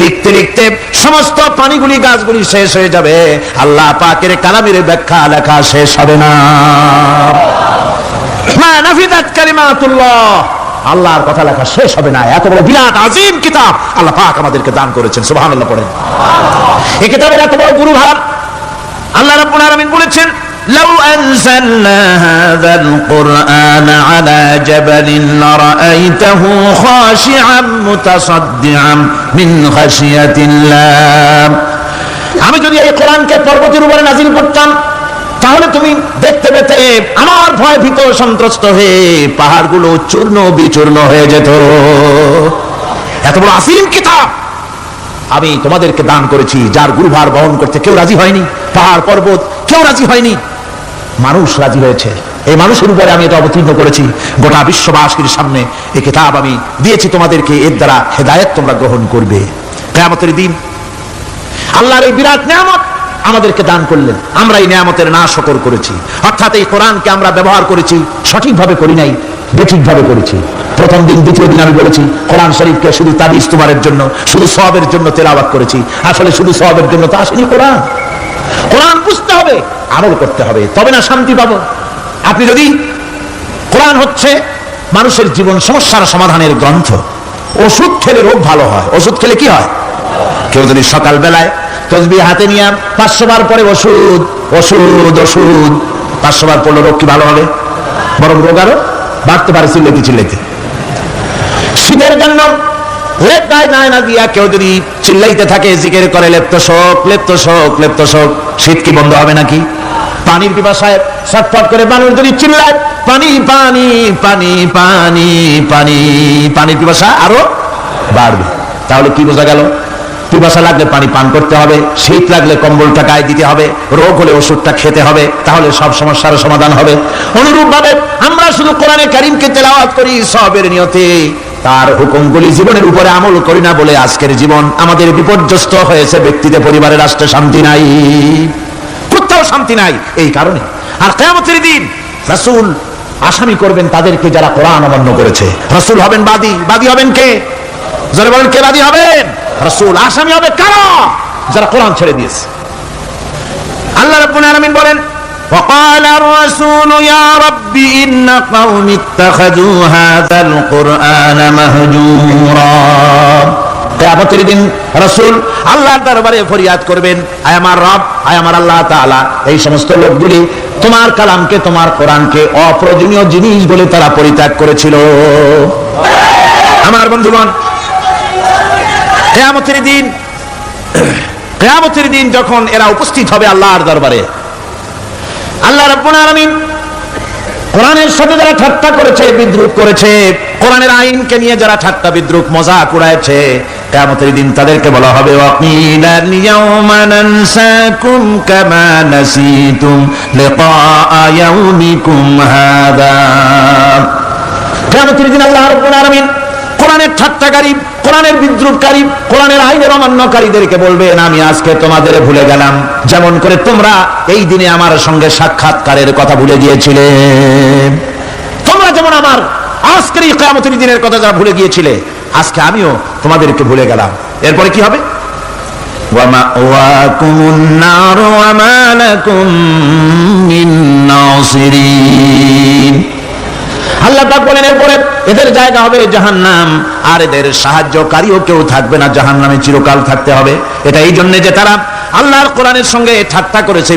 লিখতে লিখতে সমস্ত পানিগুলি গাছগুলি শেষ হয়ে যাবে। আল্লাহ পাকের কালামের ব্যাখ্যা লেখা শেষ হবে না। আল্লাহর কথা লেখা শেষ হবে না। এত বড় বিরাট আজিম কিতাব আল্লাহ পাক আমাদেরকে দান করেছেন, সুবহানাল্লাহ পড়েন। এই কিতাবের এত বড় গুরু ভার আল্লাহ রাব্বুল আলামিন বলেছেন لو أنزلنا هذا القرآن على جبل لرأيته خاشعا متصدعا من خشية الله আমি যদি এই কোরআনকে পর্বতের উপরে নাজিল করতাম তাহলে তুমি দেখতে পেতে আমার ভয় ভীত সন্ত্রস্ত হয়ে পাহাড়গুলো চূর্ণ বিচূর্ণ হয়ে যেত এত বড় আসিম কিতাব আমি তোমাদেরকে দান করেছি যার গুরুভার বহন করতে কেউ রাজি হয়নি পাহাড় পর্বত কেউ রাজি হয়নি মানুষ রাজি হয়েছে। এই মানুষের উপরে আমি এটা অবতীর্ণ করেছি। গোটা বিশ্ববাসীর সামনে এই কিতাব আমি দিয়েছি তোমাদেরকে, এর দ্বারা হেদায়েত তোমরা গ্রহণ করবে। কেয়ামতের দিন আল্লাহর এই বিরাট নিয়ামত আমাদেরকে দান করলেন। আমরা এই নিয়ামতের না শকর করেছি। অর্থাৎ এই কোরআনকে আমরা ব্যবহার করেছি, সঠিকভাবে করি নাই, বেঠিকভাবে করেছি। প্রথম দিন, দ্বিতীয় দিন আমি বলেছি, কোরআন শরীফকে শুধু তার ইস্তেমারের জন্য, শুধু সবের জন্য তেলাওয়াত করেছি। আসলে শুধু সবের জন্য তো আসেনি কোরআন। কোরআন বুঝতে হবে, আমল করতে হবে, তবে না শান্তি পাবো। আপনি যদি, কোরআন হচ্ছে মানুষের জীবন সমস্যার সমাধানের গ্রন্থ। ওষুধ খেলে রোগ ভালো হয়, ওষুধ খেলে কি হয়? কেউ যদি সকাল বেলায় তসবি হাতে নিয়ে পাঁচশো বার পরে ওষুধ ওষুধ ওষুধ, পাঁচশো বার পড়লে রোগ কি ভালো হবে? বরং রোগ আরও বাড়তে পারে, চিল্লেতে চিল্লেতে। শীতের জন্য কেউ যদি চিল্লাইতে থাকে বন্ধ হবে নাকি? পানির করে পানি পানি পানি পানি পানি, পানির পিপাসা আরও বাড়বে। তাহলে কি বোঝা গেল? পিপাসা লাগলে পানি পান করতে হবে, শীত লাগলে কম্বলটা গায়ে দিতে হবে, রোগ হলে ওষুধটা খেতে হবে, তাহলে সব সমস্যার সমাধান হবে। অনুরূপভাবে আমরা শুধু কোরআনে কারিমকে তেলাওয়াত করি সবের নিয়তে। তার হুকুমগুলি জীবনের উপরে আমল করি না বলে আজকের জীবন আমাদের বিপর্যস্ত হয়েছে। ব্যক্তিতে পরিবারের রাষ্ট্রে শান্তি নাই, কোথাও শান্তি নাই এই কারণে। আর কেয়ামতের দিন রাসূল আসামি করবেন তাদেরকে যারা কোরআন অমান্য করেছে। রাসূল হবেন বাদী। বাদী হবেন কে? যারা বলেন, কে বাদী হবেন? রাসূল আসামি হবে কারা? যারা কোরআন ছেড়ে দিয়েছে। আল্লাহ রাব্বুল আলামিন বলেন وقال الرسول يا رب إن قوم اتخذوا هذا القرآن مهجورا কেয়ামতের দিন রসুল আল্লাহর দরবারে ফরিয়াদ করবেন আয় আমার রব আয় আমার আল্লাহ তাআলা এই সমস্ত লোকগুলি তোমার কালামকে তোমার কোরআনকে অপ্রয়োজনীয় জিনিস বলে তারা পরিত্যাগ করেছিল আমার বন্ধুগণ কেয়ামতের দিন কেয়ামতের দিন যখন এরা উপস্থিত হবে আল্লাহর দরবারে আল্লাহ রাব্বুল আলামিন কোরআনের সাথে যারা ঠাট্টা করেছে, বিদ্রুপ করেছে, কোরআনের আইনকে নিয়ে যারা ঠাট্টা, বিদ্রুপ মজা কুড়াইছে কিয়ামতের দিন তাদেরকে বলা হবে ওয়াকিলাল ইয়াউমা নানসাকুম কামা নাসিতুম লিকা ইয়াউমিকুম হাদা। কিয়ামতের দিন আল্লাহ কোরআনের ঠাট্টাকারী কোরআনের বিদ্রুপকারী, কোরআনের আইনের অমান্যকারীদেরকে বলবেন আমি আজকে তোমাদের ভুলে গেলাম। যেমন করে তোমরা এই দিনে আমার সঙ্গে সাক্ষাৎকারের কথা ভুলে গিয়েছিলে। তোমরা যেমন আমার আজকের এই দিনের কথা যারা ভুলে গিয়েছিলে, আজকে আমিও তোমাদেরকে ভুলে গেলাম। এরপরে কি হবে? ওয়া বলেন এরপরে এদের জায়গা হবে জাহান্নাম। আর এদের সাহায্যকারীও কেউ থাকবে না, জাহান্নামে চিরকাল থাকতে হবে। এটা এই জন্য যে তারা আল্লাহর কোরআনের সঙ্গে ঠাট্টা করেছে।